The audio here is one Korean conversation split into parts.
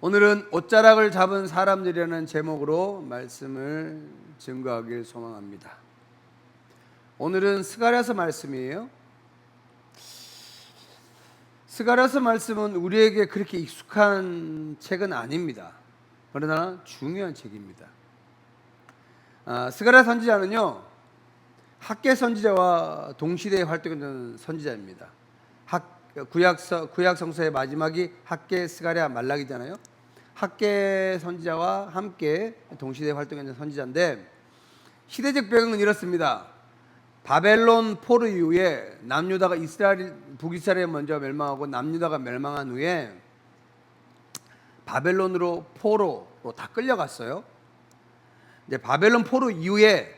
오늘은 옷자락을 잡은 사람들이라는 제목으로 말씀을 증거하길 소망합니다. 오늘은 스가랴서 말씀이에요. 스가랴서 말씀은 우리에게 그렇게 익숙한 책은 아닙니다. 그러나 중요한 책입니다. 아, 스가랴 선지자는요 학계 선지자와 동시대에 활동했던 선지자입니다. 학, 구약 구약 성서의 마지막이 학계 스가랴 말락이잖아요. 학계 선지자와 함께 동시대에 활동했던 선지자인데 시대적 배경은 이렇습니다. 바벨론 포로 이후에 남유다가 이스라엘 북이스라엘 먼저 멸망하고 남유다가 멸망한 후에 바벨론으로 포로로 다 끌려갔어요. 이제 바벨론 포로 이후에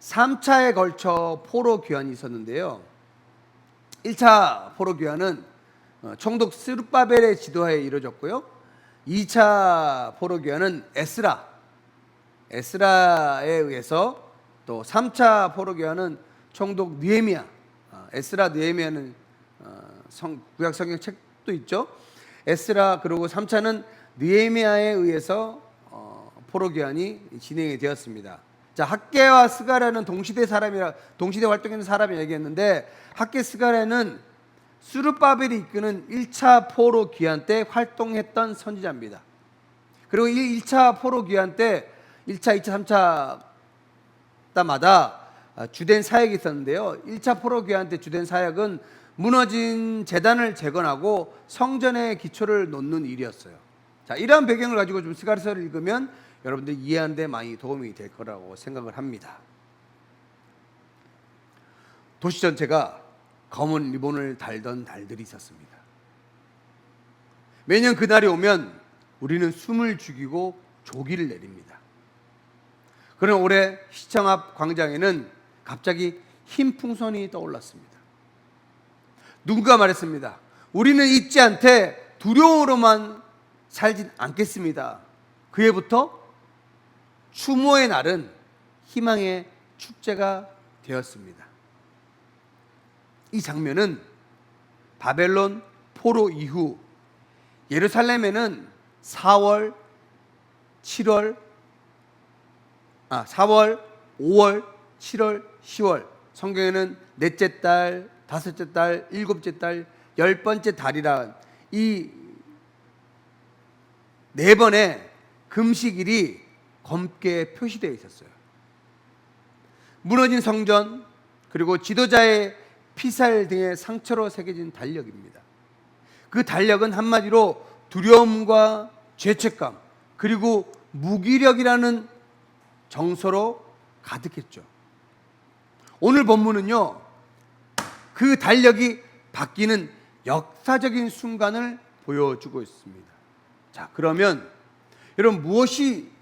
3차에 걸쳐 포로 귀환이 있었는데요. 1차 포로 귀환은 어, 총독 스룹바벨의 지도하에 이루어졌고요. 2차 포로 귀환은 에스라 에스라에 의해서 또 3차 포로 귀환은 총독 느헤미야 어, 에스라 느헤미야는 어, 성, 구약 성경 책도 있죠. 에스라 그리고 3차는 느헤미야에 의해서 어, 포로 귀환이 진행이 되었습니다. 자 학계와 스가랴는 동시대 사람이라 동시대 활동하는 사람이 얘기했는데 학계 스가랴는 수르바벨이 이끄는 1차 포로 귀환 때 활동했던 선지자입니다. 그리고 이 1차 포로 귀환 때 1차, 2차, 3차 때마다 주된 사역이 있었는데요. 1차 포로 귀환 때 주된 사역은 무너진 재단을 재건하고 성전의 기초를 놓는 일이었어요. 자, 이러한 배경을 가지고 좀 스가랴서를 읽으면 여러분들 이해하는 데 많이 도움이 될 거라고 생각을 합니다. 도시 전체가 검은 리본을 달던 달들이 있었습니다. 매년 그날이 오면 우리는 숨을 죽이고 조기를 내립니다. 그런 올해 시청 앞 광장에는 갑자기 흰 풍선이 떠올랐습니다. 누군가 말했습니다. 우리는 잊지 않되 두려움으로만 살진 않겠습니다. 그 해부터 추모의 날은 희망의 축제가 되었습니다. 이 장면은 바벨론 포로 이후 예루살렘에는 4월, 7월, 아 4월, 5월, 7월, 10월 성경에는 넷째 달, 다섯째 달, 일곱째 달, 열 번째 달이라 이네 번의 금식일이 검게 표시되어 있었어요. 무너진 성전 그리고 지도자의 피살 등의 상처로 새겨진 달력입니다. 그 달력은 한마디로 두려움과 죄책감 그리고 무기력이라는 정서로 가득했죠. 오늘 본문은요, 그 달력이 바뀌는 역사적인 순간을 보여주고 있습니다. 자, 그러면 여러분 무엇이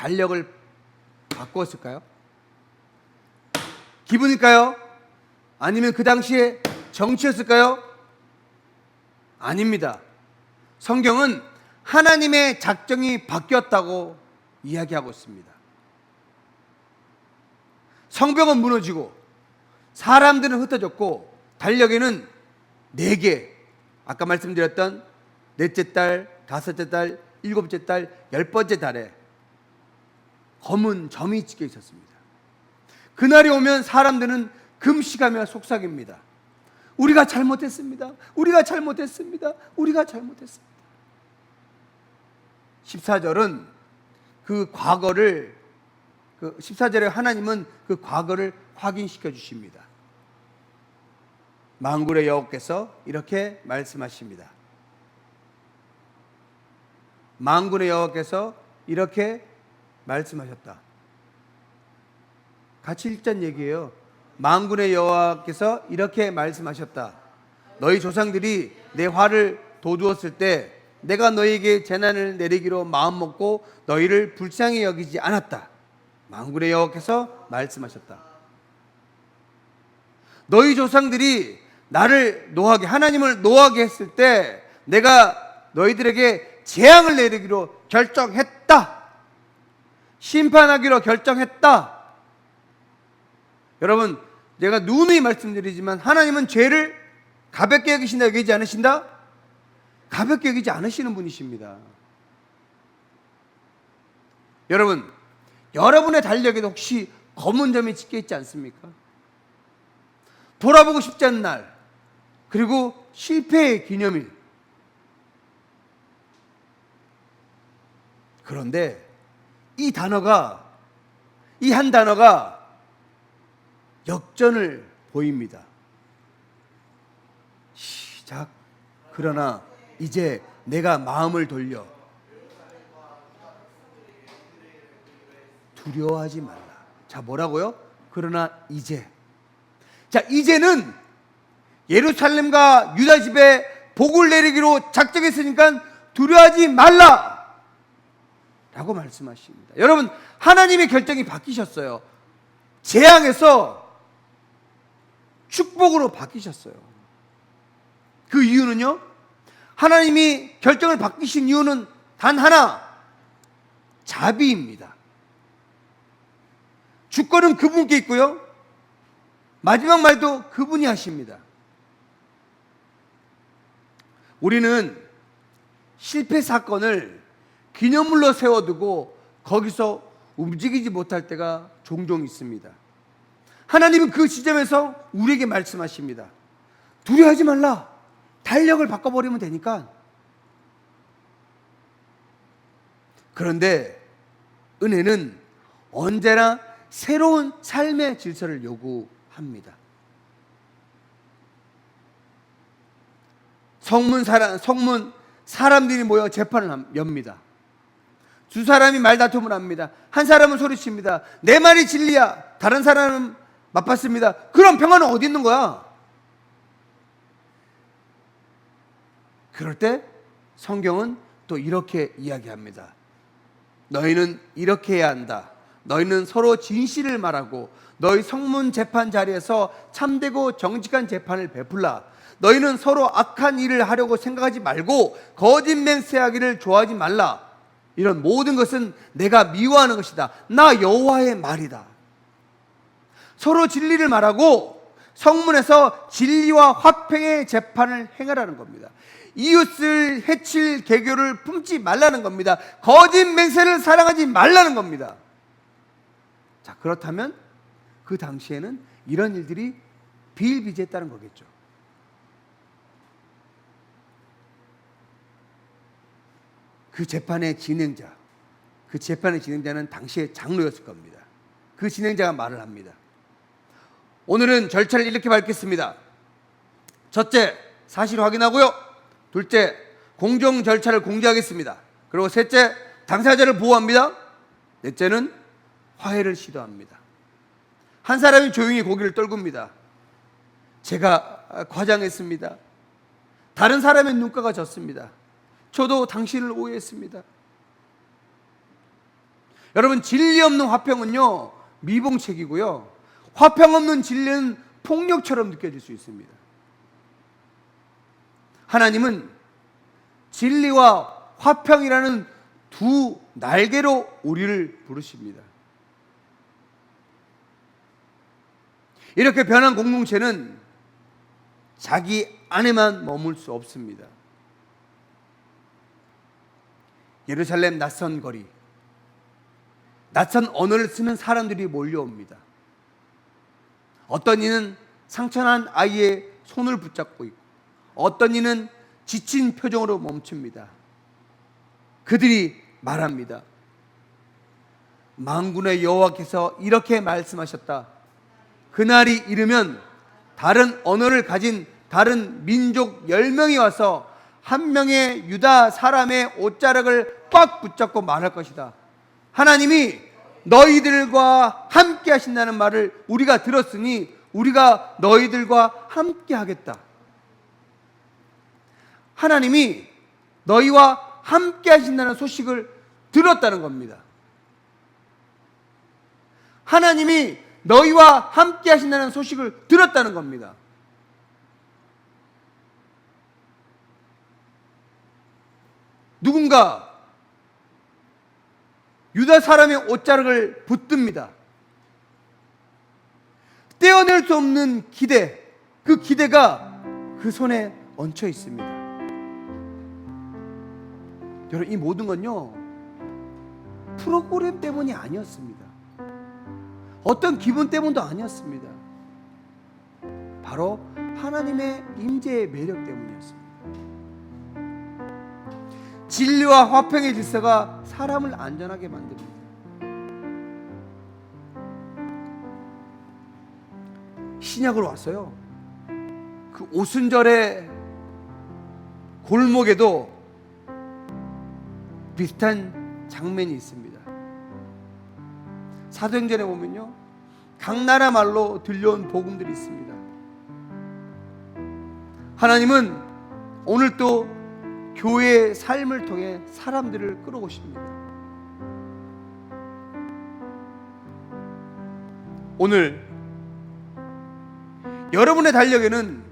달력을 바꾸었을까요? 기분일까요? 아니면 그 당시에 정치였을까요? 아닙니다. 성경은 하나님의 작정이 바뀌었다고 이야기하고 있습니다. 성벽은 무너지고 사람들은 흩어졌고 달력에는 네 개, 아까 말씀드렸던 넷째 달, 다섯째 달, 일곱째 달, 열 번째 달에 검은 점이 찍혀 있었습니다. 그날이 오면 사람들은 금식하며 속삭입니다. 우리가 잘못했습니다. 우리가 잘못했습니다. 우리가 잘못했습니다. 14절은 그 과거를 그 14절에 하나님은 그 과거를 확인시켜 주십니다. 만굴의 여호께서 이렇게 말씀하십니다. 만군의 여호와께서 이렇게 말씀하셨다. 같이 읽자는 얘기예요. 만군의 여호와께서 이렇게 말씀하셨다. 너희 조상들이 내 화를 도두었을 때 내가 너희에게 재난을 내리기로 마음 먹고 너희를 불쌍히 여기지 않았다. 만군의 여호와께서 말씀하셨다. 너희 조상들이 나를 노하게 하나님을 노하게 했을 때 내가 너희들에게 재앙을 내리기로 결정했다. 심판하기로 결정했다. 여러분, 제가 누누이 말씀드리지만 하나님은 죄를 가볍게 여기신다, 여기지 않으신다? 가볍게 여기지 않으시는 분이십니다. 여러분, 여러분의 달력에도 혹시 검은 점이 찍혀 있지 않습니까? 돌아보고 싶지 않은 날, 그리고 실패의 기념일. 그런데 이 단어가, 이 한 단어가 역전을 보입니다. 시작. 그러나 이제 내가 마음을 돌려 두려워하지 말라. 자, 뭐라고요? 그러나 이제. 자, 이제는 예루살렘과 유다 집에 복을 내리기로 작정했으니까 두려워하지 말라. 라고 말씀하십니다. 여러분, 하나님의 결정이 바뀌셨어요. 재앙에서 축복으로 바뀌셨어요. 그 이유는요? 하나님이 결정을 바뀌신 이유는 단 하나, 자비입니다. 주권은 그분께 있고요. 마지막 말도 그분이 하십니다. 우리는 실패 사건을 기념물로 세워두고 거기서 움직이지 못할 때가 종종 있습니다. 하나님은 그 지점에서 우리에게 말씀하십니다. 두려워하지 말라. 달력을 바꿔버리면 되니까. 그런데 은혜는 언제나 새로운 삶의 질서를 요구합니다. 성문 사람 성문 사람들이 모여 재판을 함- 엽니다. 두 사람이 말다툼을 합니다. 한 사람은 소리칩니다. 내 말이 진리야. 다른 사람은 맞받습니다. 그럼 평화는 어디 있는 거야? 그럴 때 성경은 또 이렇게 이야기합니다. 너희는 이렇게 해야 한다. 너희는 서로 진실을 말하고 너희 성문 재판 자리에서 참되고 정직한 재판을 베풀라. 너희는 서로 악한 일을 하려고 생각하지 말고 거짓 맹세하기를 좋아하지 말라. 이런 모든 것은 내가 미워하는 것이다. 나 여호와의 말이다. 서로 진리를 말하고 성문에서 진리와 화평의 재판을 행하라는 겁니다. 이웃을 해칠 개교를 품지 말라는 겁니다. 거짓 맹세를 사랑하지 말라는 겁니다. 자, 그렇다면 그 당시에는 이런 일들이 비일비재했다는 거겠죠. 그 재판의 진행자, 그 재판의 진행자는 당시의 장로였을 겁니다. 그 진행자가 말을 합니다. 오늘은 절차를 이렇게 밝겠습니다. 첫째, 사실 확인하고요. 둘째, 공정 절차를 공개하겠습니다. 그리고 셋째, 당사자를 보호합니다. 넷째는 화해를 시도합니다. 한 사람이 조용히 고개를 떨굽니다. 제가 과장했습니다. 다른 사람의 눈가가 졌습니다. 저도 당신을 오해했습니다. 여러분 진리 없는 화평은요 미봉책이고요 화평 없는 진리는 폭력처럼 느껴질 수 있습니다. 하나님은 진리와 화평이라는 두 날개로 우리를 부르십니다. 이렇게 변한 공동체는 자기 안에만 머물 수 없습니다. 예루살렘 낯선 거리, 낯선 언어를 쓰는 사람들이 몰려옵니다. 어떤 이는 상처난 아이의 손을 붙잡고 있고, 어떤 이는 지친 표정으로 멈춥니다. 그들이 말합니다. 망군의 여호와께서 이렇게 말씀하셨다. 그날이 이르면 다른 언어를 가진 다른 민족 10명이 와서 한 명의 유다 사람의 옷자락을 꽉 붙잡고 말할 것이다. 하나님이 너희들과 함께 하신다는 말을 우리가 들었으니 우리가 너희들과 함께 하겠다. 하나님이 너희와 함께 하신다는 소식을 들었다는 겁니다. 하나님이 너희와 함께 하신다는 소식을 들었다는 겁니다. 누군가 유다 사람의 옷자락을 붙듭니다. 떼어낼 수 없는 기대, 그 기대가 그 손에 얹혀 있습니다. 여러분 이 모든 건요 프로그램 때문이 아니었습니다. 어떤 기분 때문도 아니었습니다. 바로 하나님의 임재의 매력 때문이었습니다. 진리와 화평의 질서가 사람을 안전하게 만듭니다. 신약으로 왔어요. 그 오순절의 골목에도 비슷한 장면이 있습니다. 사도행전에 보면요. 각 나라 말로 들려온 복음들이 있습니다. 하나님은 오늘 또 교회의 삶을 통해 사람들을 끌어오십니다. 오늘 여러분의 달력에는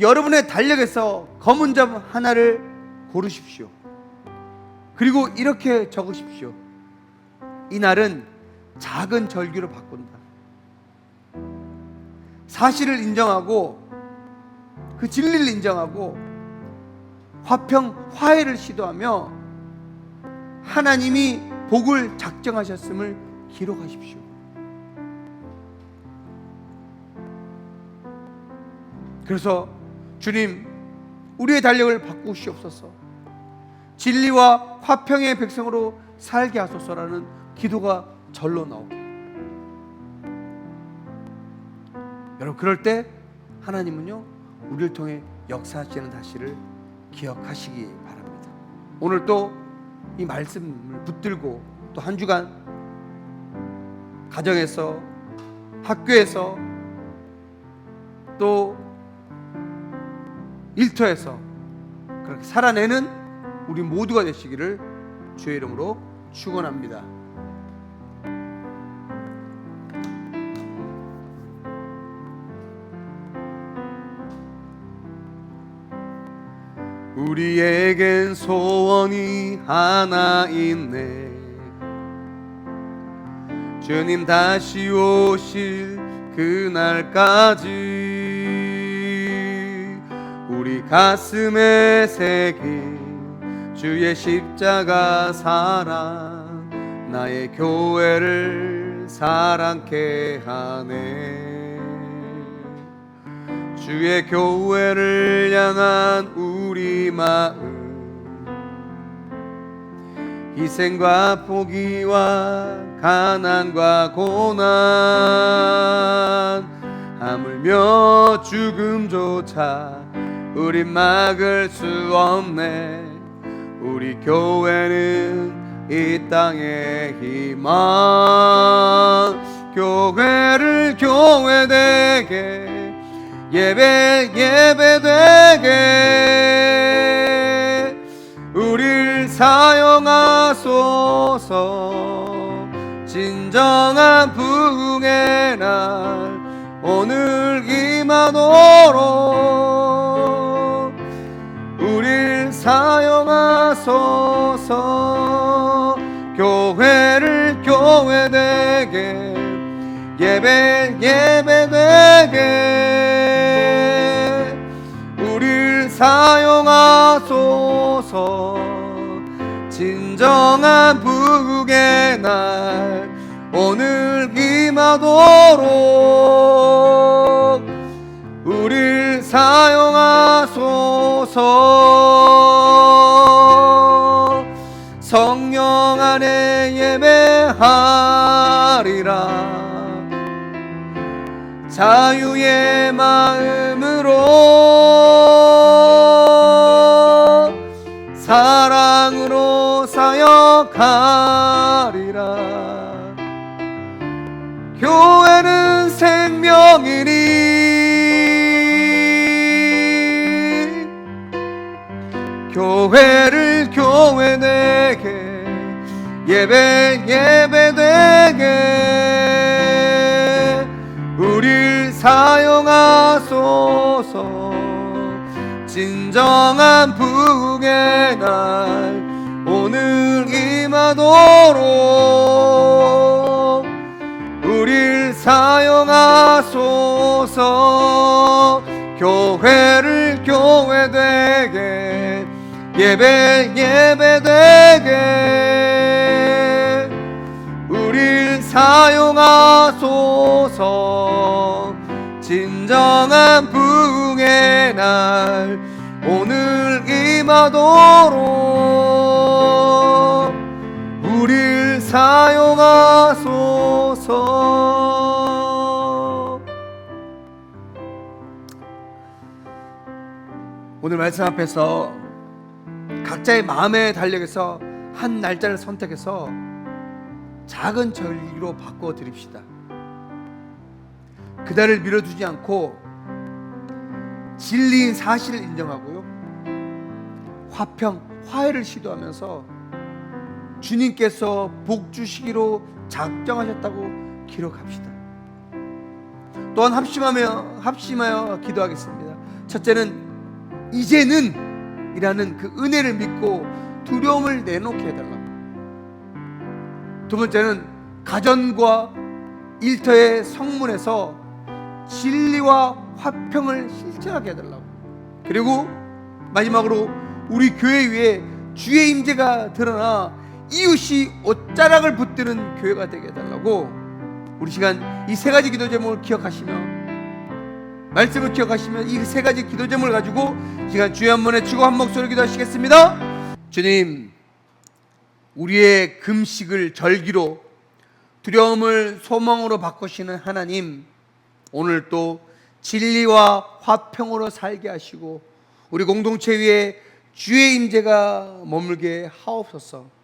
여러분의 달력에서 검은 점 하나를 고르십시오. 그리고 이렇게 적으십시오. 이 날은 작은 절기로 바꾼다. 사실을 인정하고 그 진리를 인정하고 화평 화해를 시도하며 하나님이 복을 작정하셨음을 기록하십시오. 그래서 주님 우리의 달력을 바꾸시옵소서. 진리와 화평의 백성으로 살게 하소서라는 기도가 절로 나오고 여러분 그럴 때 하나님은요 우리를 통해 역사하시는 사실을 기억하시기 바랍니다. 오늘 또 이 말씀을 붙들고 또 한 주간 가정에서 학교에서 또 일터에서 그렇게 살아내는 우리 모두가 되시기를 주의 이름으로 축원합니다. 우리에겐 소원이 하나 있네. 주님 다시 오실 그날까지 우리 가슴에 새긴 주의 십자가 사랑 나의 교회를 사랑케 하네. 주의 교회를 향한 우리 마음. 희생과 포기와 가난과 고난 하물며 죽음조차 우린 막을 수 없네. 우리 교회는 이 땅의 희망 교회를 교회되게 예배 예배되게 우릴 사용하소서. 진정한 부흥의 날 오늘 임하도록 우릴 사용하소서. 교회를 교회되게 예배 예배되게 우릴 사용하소서. 진정한 부흥의 날 오늘 임하도록 자유의 마음으로 사랑으로 사역하리라. 교회는 생명이니 교회를 교회되게 예배 예배 진정한 부흥의 날 오늘 임하도록 우릴 사용하소서. 교회를 교회되게 예배 예배되게. 우릴 사용하소서. 진정한 부흥의 날 오늘 임하도록 우릴 사용하소서 오늘 말씀 앞에서 각자의 마음의 달력에서 한 날짜를 선택해서 작은 절기로 바꿔 드립시다. 그달을 밀어두지 않고 진리인 사실을 인정하고요. 화평, 화해를 시도하면서 주님께서 복 주시기로 작정하셨다고 기록합시다. 또한 합심하며 합심하여 기도하겠습니다. 첫째는 이제는 이라는 그 은혜를 믿고 두려움을 내놓게 해달라고. 두 번째는 가전과 일터의 성문에서 진리와 화평을 실천하게 해달라고. 그리고 마지막으로 우리 교회 위에 주의 임재가 드러나 이웃이 옷자락을 붙드는 교회가 되게 해달라고. 우리 시간 이 세 가지 기도 제목을 기억하시며 말씀을 기억하시면 이 세 가지 기도 제목을 가지고 이 시간 주여 한번 외치고 한 목소리 기도하시겠습니다. 주님, 우리의 금식을 절기로 두려움을 소망으로 바꾸시는 하나님, 오늘 또 진리와 화평으로 살게 하시고 우리 공동체 위에 주의 임재가 머물게 하옵소서.